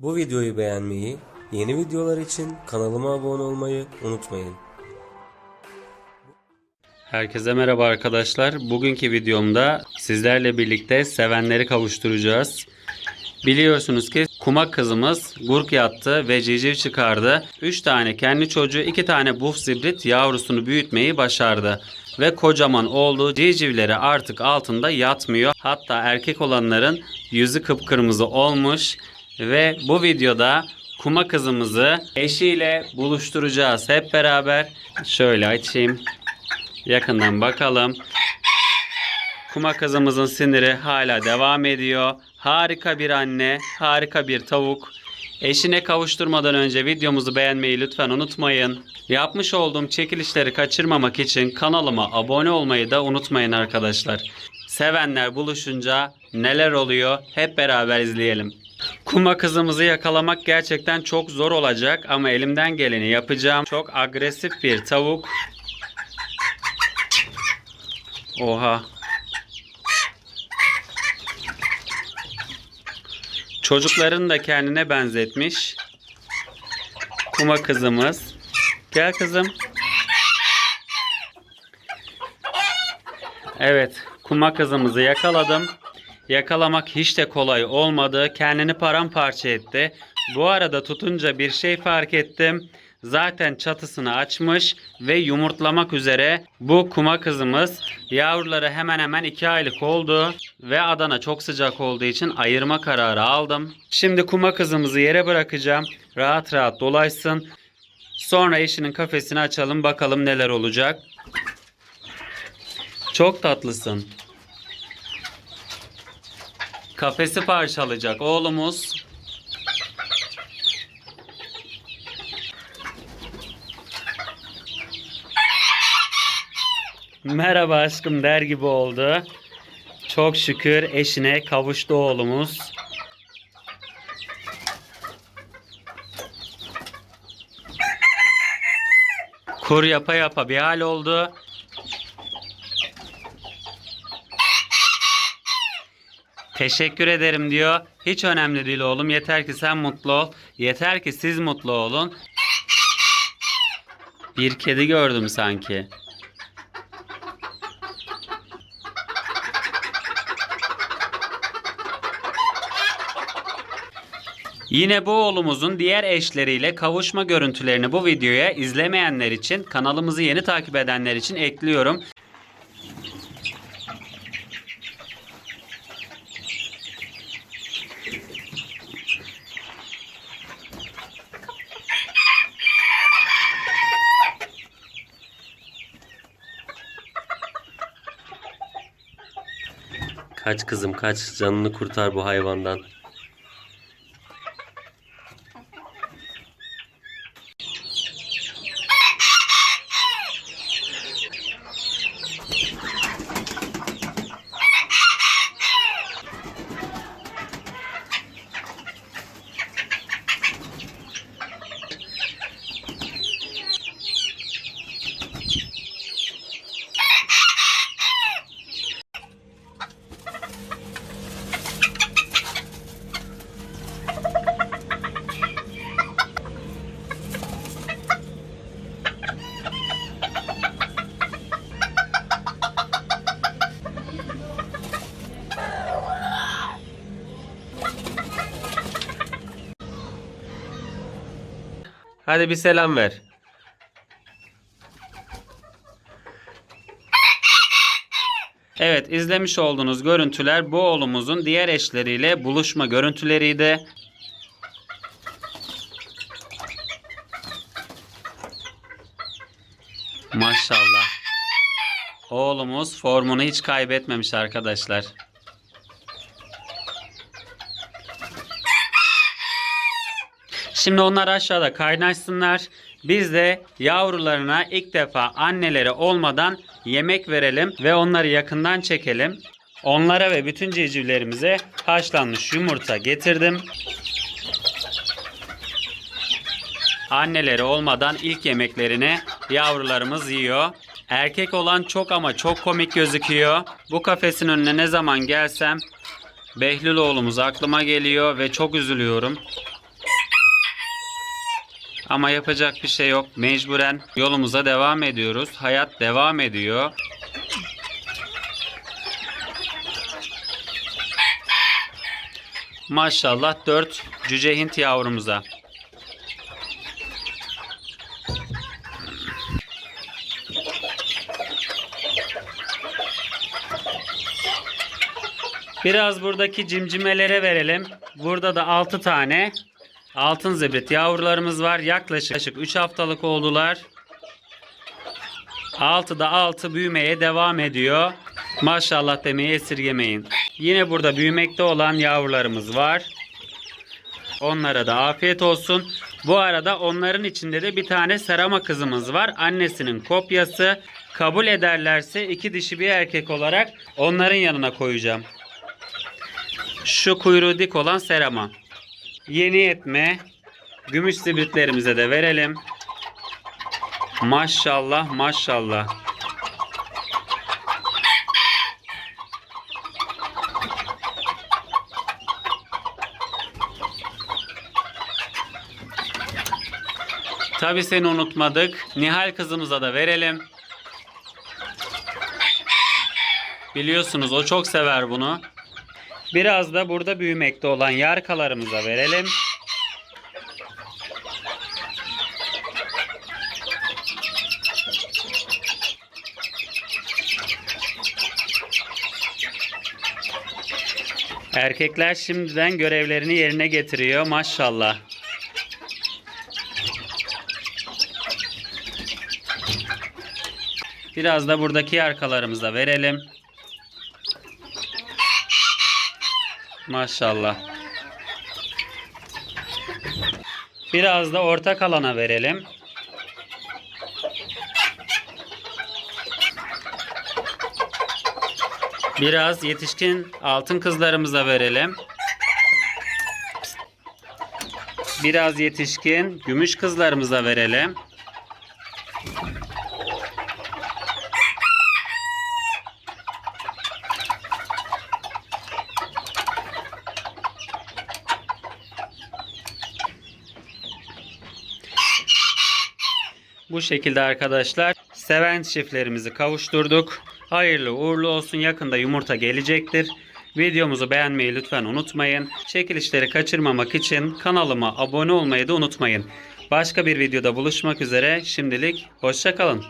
Bu videoyu beğenmeyi, yeni videolar için kanalıma abone olmayı unutmayın. Herkese merhaba arkadaşlar. Bugünkü videomda sizlerle birlikte sevenleri kavuşturacağız. Biliyorsunuz ki kuma kızımız gurk yattı ve civciv çıkardı. 3 tane kendi çocuğu 2 tane buf zibrit yavrusunu büyütmeyi başardı. Ve kocaman olduğu civcivleri artık altında yatmıyor. Hatta erkek olanların yüzü kıpkırmızı olmuş. Ve bu videoda kuma kızımızı eşiyle buluşturacağız hep beraber. Şöyle açayım. Yakından bakalım. Kuma kızımızın siniri hala devam ediyor. Harika bir anne, harika bir tavuk. Eşine kavuşturmadan önce videomuzu beğenmeyi lütfen unutmayın. Yapmış olduğum çekilişleri kaçırmamak için kanalıma abone olmayı da unutmayın arkadaşlar. Sevenler buluşunca neler oluyor hep beraber izleyelim. Kuma kızımızı yakalamak gerçekten çok zor olacak ama elimden geleni yapacağım. Çok agresif bir tavuk. Oha. Çocuklarını da kendine benzetmiş. Kuma kızımız. Gel kızım. Evet, kuma kızımızı yakaladım. Yakalamak hiç de kolay olmadı. Kendini paramparça etti. Bu arada tutunca bir şey fark ettim. Zaten çatısını açmış ve yumurtlamak üzere bu kuma kızımız yavruları hemen hemen 2 aylık oldu ve Adana çok sıcak olduğu için ayırma kararı aldım. Şimdi kuma kızımızı yere bırakacağım. Rahat rahat dolaşsın. Sonra eşinin kafesini açalım bakalım neler olacak. Çok tatlısın. Kafesi parçalayacak oğlumuz. Merhaba aşkım der gibi oldu. Çok şükür eşine kavuştu oğlumuz. Kur yapa yapa bir hal oldu. Teşekkür ederim diyor. Hiç önemli değil oğlum. Yeter ki sen mutlu ol. Yeter ki siz mutlu olun. Bir kedi gördüm sanki. Yine bu oğlumuzun diğer eşleriyle kavuşma görüntülerini bu videoya izlemeyenler için kanalımızı yeni takip edenler için ekliyorum. Kaç kızım kaç canını kurtar bu hayvandan. Hadi bir selam ver. Evet izlemiş olduğunuz görüntüler bu oğlumuzun diğer eşleriyle buluşma görüntüleriydi. Maşallah. Oğlumuz formunu hiç kaybetmemiş arkadaşlar. Şimdi onlar aşağıda kaynaşsınlar. Biz de yavrularına ilk defa anneleri olmadan yemek verelim ve onları yakından çekelim. Onlara ve bütün civcivlerimize haşlanmış yumurta getirdim. Anneleri olmadan ilk yemeklerini yavrularımız yiyor. Erkek olan çok ama çok komik gözüküyor. Bu kafesin önüne ne zaman gelsem Behlül oğlumuz aklıma geliyor ve çok üzülüyorum. Ama yapacak bir şey yok. Mecburen yolumuza devam ediyoruz. Hayat devam ediyor. Maşallah 4 cüce Hint yavrumuza. Biraz buradaki cimcimelere verelim. Burada da 6 tane altın zibrit yavrularımız var. Yaklaşık 3 haftalık oldular. 6'da 6 büyümeye devam ediyor. Maşallah demeyi esirgemeyin. Yine burada büyümekte olan yavrularımız var. Onlara da afiyet olsun. Bu arada onların içinde de bir tane serama kızımız var. Annesinin kopyası. Kabul ederlerse iki dişi bir erkek olarak onların yanına koyacağım. Şu kuyruğu dik olan serama. Yeni etme. Gümüş zibritlerimize de verelim. Maşallah maşallah. Tabi seni unutmadık. Nihal kızımıza da verelim. Biliyorsunuz o çok sever bunu. Biraz da burada büyümekte olan yarkalarımıza verelim. Erkekler şimdiden görevlerini yerine getiriyor maşallah. Biraz da buradaki arkalarımıza verelim. Maşallah. Biraz da orta kalana verelim. Biraz yetişkin altın kızlarımıza verelim. Biraz yetişkin gümüş kızlarımıza verelim. Bu şekilde arkadaşlar seven çiftlerimizi kavuşturduk. Hayırlı uğurlu olsun. Yakında yumurta gelecektir. Videomuzu beğenmeyi lütfen unutmayın. Çekilişleri kaçırmamak için kanalıma abone olmayı da unutmayın. Başka bir videoda buluşmak üzere. Şimdilik hoşçakalın.